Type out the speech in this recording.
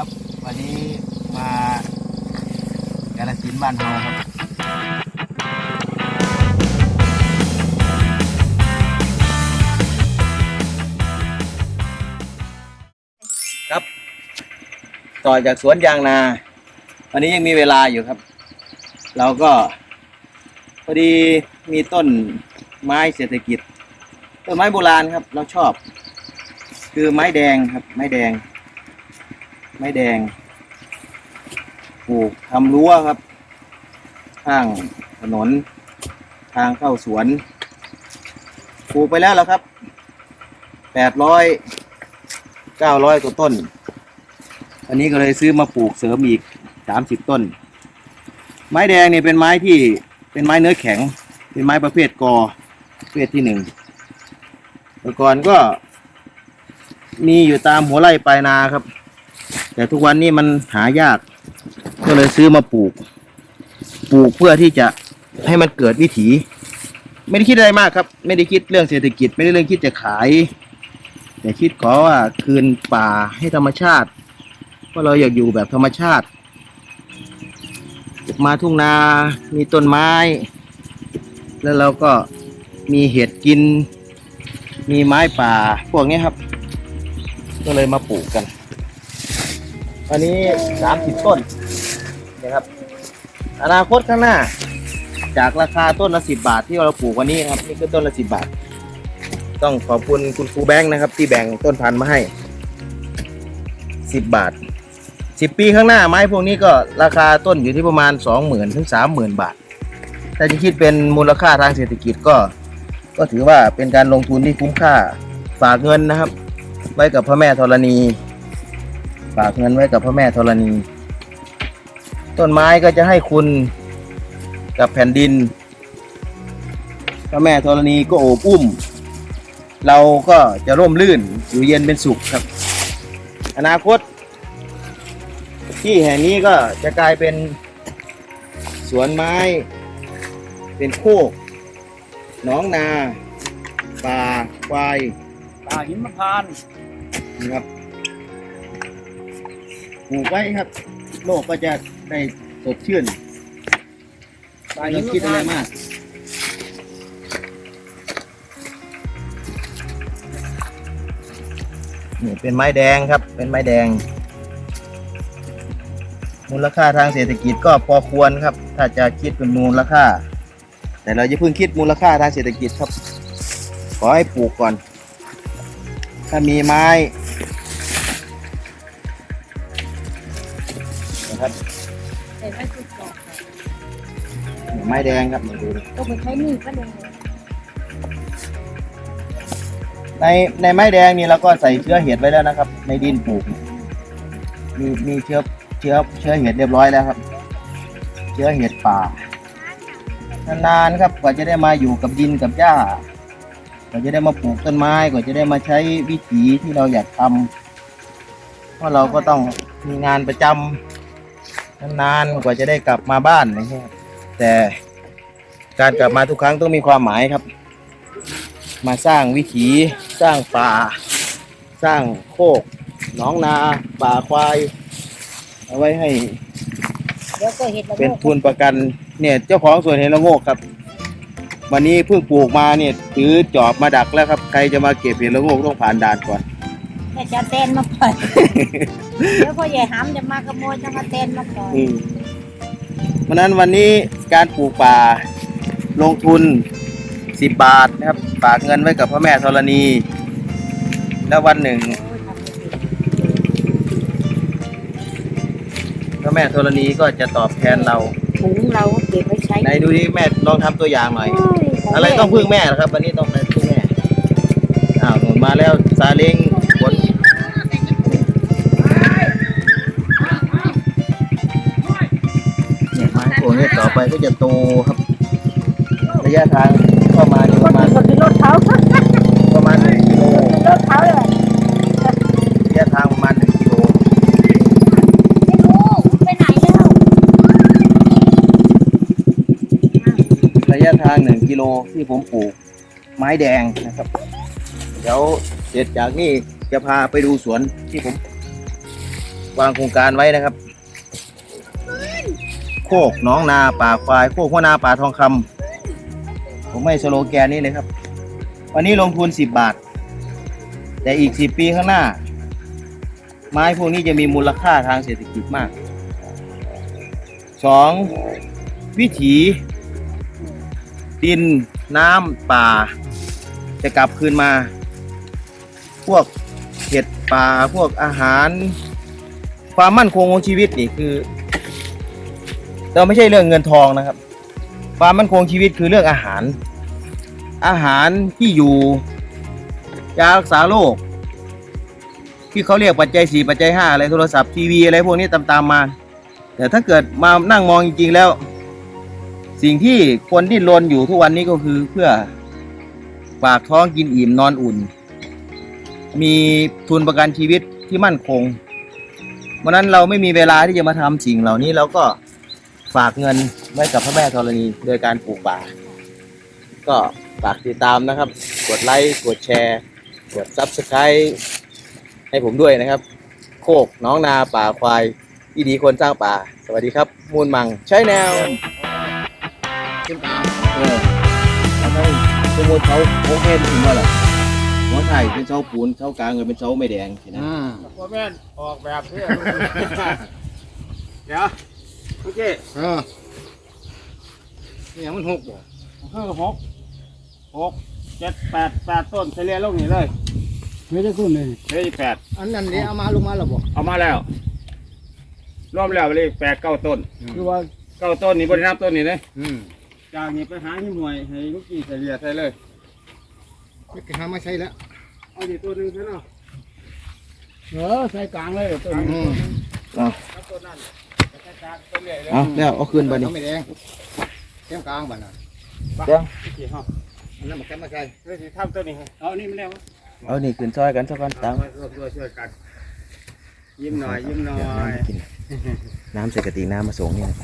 ครับ วันนี้มากาลสินบ้านเฮาครับครับ ต่อจากสวนยางนา วันนี้ยังมีเวลาอยู่ครับ เราก็ พอดีมีต้นไม้เศรษฐกิจต้นไม้โบราณครับ เราชอบ คือไม้แดงครับ ไม้แดง ไม้แดงปลูกทำรั้วครับ ข้างถนน ทางเข้าสวนปลูกไปแล้วแล้วครับแปดร้อยเก้าร้อยกว่าต้น อันนี้ก็เลยซื้อมาปลูกเสริมอีกสามสิบต้น ไม้แดงเนี่ยเป็นไม้ที่เป็นไม้เนื้อแข็ง เป็นไม้ประเภทกอประเภทที่หนึ่งแต่ก่อนก็มีอยู่ตามหัวไร่ปลายนาครับ แต่ทุกวันนี้มันหายาก ก็เลยซื้อมาปลูก ปลูกเพื่อที่จะให้มันเกิดวิถี ไม่ได้คิดอะไรมากครับ ไม่ได้คิดเรื่องเศรษฐกิจ ไม่ได้เรื่องคิดจะขาย แต่คิดขอว่าคืนป่าให้ธรรมชาติเพราะเราอยากอยู่แบบธรรมชาติ มาทุ่งนา มีต้นไม้ แล้วเราก็มีเห็ดกิน มีไม้ป่า พวกนี้ครับ ก็เลยมาปลูกกัน อันนี้สามสิบต้นนะครับ อนาคตข้างหน้า จากราคาต้นละสิบบาทที่เราปลูกวันนี้ครับ นี่คือต้นละสิบบาท ต้องขอบคุณคุณครูแบงค์นะครับ ที่แบ่งต้นพันธุ์มาให้สิบบาทสิบปีข้างหน้าไม้พวกนี้ก็ราคาต้นอยู่ที่ประมาณสองหมื่นถึงสามหมื่นบาท ถ้าจะคิดเป็นมูลค่าทางเศรษฐกิจก็ ก็ถือว่าเป็นการลงทุนที่คุ้มค่าฝากเงินนะครับ ไว้กับพระแม่ธรณี ฝากเงินไว้กับพระแม่ธรณี ต้นไม้ก็จะให้คุณกับแผ่นดิน พระแม่ธรณีก็โอบอุ้ม เราก็จะร่มรื่นอยู่เย็นเป็นสุขครับ อนาคต ที่แห่งนี้ก็จะกลายเป็นสวนไม้ เป็นโคกหนองนาป่าควายป่าหิมพานต์นะครับ ปลูกไว้ครับ โลกก็จะได้สดชื่นป่าไม่ต้องคิดอะไรมาก นี่เป็นไม้แดงครับ เป็นไม้แดง มูลค่าทางเศรษฐกิจก็พอควรครับ ถ้าจะคิดเป็นมูลค่า แต่เราจะเพิ่งคิดมูลค่าทางเศรษฐกิจครับ ขอให้ปลูกก่อน ถ้ามีไม้ ครับแต่ไม่ถูกหลอกค่ะไม้แดงครับมาดูดิก็ไม่ใช้หนี่ก็เลยในในไม้แดงนี่เราก็ใส่เชื้อเห็ดไว้แล้วนะครับ ในดินปลูก มีมีเชื้อเชื้อเชื้อเห็ดเรียบร้อยแล้วครับ เชื้อเห็ดป่านานๆครับกว่าจะได้มาอยู่กับดินกับหญ้ากว่าจะได้มาปลูกต้นไม้กว่าจะได้มาใช้วิถีที่เราอยากทำเพราะเราก็ต้องมีงานประจำ นานๆกว่าจะได้กลับมาบ้านนะครับแต่การกลับมาทุกครั้งต้องมีความหมายครับ มาสร้างวิถีสร้างป่า สร้างโคกหนองนา ป่าควาย เอาไว้ให้เดี๋ยวก็เห็ดละเป็นโงกทุนประกันเนี่ยเจ้าของสวนเห็นละโงกครับ วันนี้เพิ่งปลูกมาเนี่ยถือจอบมาดักแล้วครับ ใครจะมาเก็บเห็ดละโงกต้องผ่านด่านก่อนแต่จะเต้นมาปล่อย เดี๋ยวพ่อใหญ่หำจะมาขโมยจะมาเต้นมาปล่อยอืมเพราะนั้นวันนี้การปลูกป่าลงทุน 10 บาทนะครับฝากเงินไว้กับพระแม่ธรณี แล้ววันหนึ่งโอ้ยทำไม่ผิดพระแม่ธรณีก็จะตอบแทนเราถุงเราเก็บไว้ใช้ไหนดูดิแม่ลองทำตัวอย่างหน่อยโยขอะไรต้องพึ่งแม่นะครับ วันนี้ต้องไปพึ่งแม่อ้าวหนุนมาแล้วซาเล้ง วกนี้ต่อไปก็จะโตครับ ระยะทางเข้ามานี่ประมาณคนที่รถเขาคนประมาณหนึ่งกิโลที่รถเขาเลยระยะทางประมาณหนึ่งกิโลไม่รู้ไปไหนแล้วระยะทางหนึ่งกิโลที่ผมปลูก ไม้แดงนะครับ เดี๋ยวเสร็จจากนี่จะพาไปดูสวนที่ผม วางโครงการไว้นะครับ โคกน้องนาป่าควาย โคกหัวนาป่าทองคำผมให้สโลแกนนี้เลยครับ วันนี้ลงทุน 10 บาท แต่อีก 10 ปีข้างหน้า ไม้พวกนี้จะมีมูลค่าทางเศรษฐกิจมาก 2. วิถี ดินน้ำป่า จะกลับคืนมา พวกเห็ดป่าพวกอาหาร ความมั่นคงของชีวิตนี่คือ เราไม่ใช่เรื่องเงินทองนะครับ ความมั่นคงชีวิตคือเรื่องอาหาร อาหารที่อยู่ยารักษาโรคที่เขาเรียกปัจจัยสี่ปัจจัยห้าอะไรโทรศัพท์ทีวีอะไรพวกนี้ตามๆมา แต่ถ้าเกิดมานั่งมองจริง ๆ แล้ว สิ่งที่คนที่รนอยู่ทุกวันนี้ก็คือเพื่อปากท้องกินอิ่มนอนอุ่น มีทุนประกันชีวิตที่มั่นคงเพราะนั้นเราไม่มีเวลาที่จะมาทำสิ่งเหล่านี้เราก็ ฝากเงินไว้กับพระแม่ธรณีโดยการปลูกป่า ก็ฝากติดตามนะครับ กดไลค์กดแชร์ กดซับสไครต์ให้ผมด้วยนะครับ โคกน้องนาป่าควายอีดีคนสร้างป่า สวัสดีครับ มูลมังใช้แนวขึ้นกลางเออแล้วก็สมมติเขาโอเคถึงว่าล่ะหัวไทยเป็นเสาปูนเสากลางเป็นเสาไม่แดงสินะอ่า พ่อแม่นออกแบบเพื่อ เดี๋ยว โอเคเออนี่ยังมันหกบ่คือหกหกเจ็ดแปดแปดต้นเฉลี่ยลงนี่เลยไม่ได้ขึ้นเลยเหลยแปดอันนั้นเดี๋ยวเอามาลงมาแล้วบ่เอามาแล้วรวมแล้วเลยแปดเก้าต้นคือว่าเก้าต้นนี่บริณับต้นนี่เลยอืมจากนี้ไปหาที่หน่วยให้ลูกกี่เฉลี่ยใส่เลยไม่หามาใช้แล้วเอาดีตัวหนึ่งใช่เนาะเออใส่กลางเลยตัวอืนี้มเอาแล้วตัวนั้น ใส่กลางตัวใหญ่เลยเอาแล้วเอาคืนไปนี่เอาไม่แดงแก้มกลางบ่น่ะเดี๋ยวกี่ห้องอันนั้นมาแก้มมาใส่เฮ้ยสิทำตัวนี้ให้เอานี่มาแล้วเอานี่คืนซอยกันสักกันตามช่วยช่วยช่วยกันยิ้มหน่อยยิ้มหน่อเดี๋ยวน้ำยกินน้ำใส่กระติกน้ำมาส่งนี่นะ